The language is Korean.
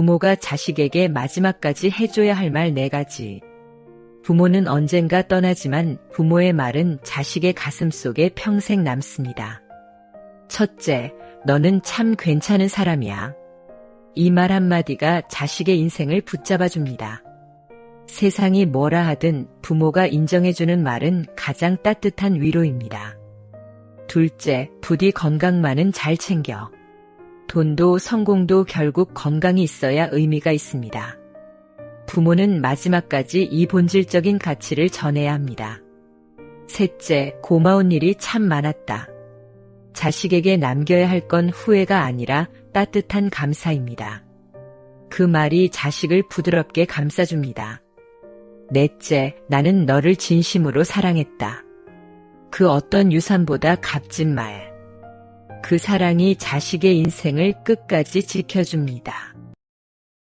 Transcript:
부모가 자식에게 마지막까지 해줘야 할 말 네 가지. 부모는 언젠가 떠나지만 부모의 말은 자식의 가슴 속에 평생 남습니다. 첫째, 너는 참 괜찮은 사람이야. 이 말 한마디가 자식의 인생을 붙잡아 줍니다. 세상이 뭐라 하든 부모가 인정해주는 말은 가장 따뜻한 위로입니다. 둘째, 부디 건강만은 잘 챙겨. 돈도 성공도 결국 건강이 있어야 의미가 있습니다. 부모는 마지막까지 이 본질적인 가치를 전해야 합니다. 셋째, 고마운 일이 참 많았다. 자식에게 남겨야 할 건 후회가 아니라 따뜻한 감사입니다. 그 말이 자식을 부드럽게 감싸줍니다. 넷째, 나는 너를 진심으로 사랑했다. 그 어떤 유산보다 값진 말. 그 사랑이 자식의 인생을 끝까지 지켜줍니다.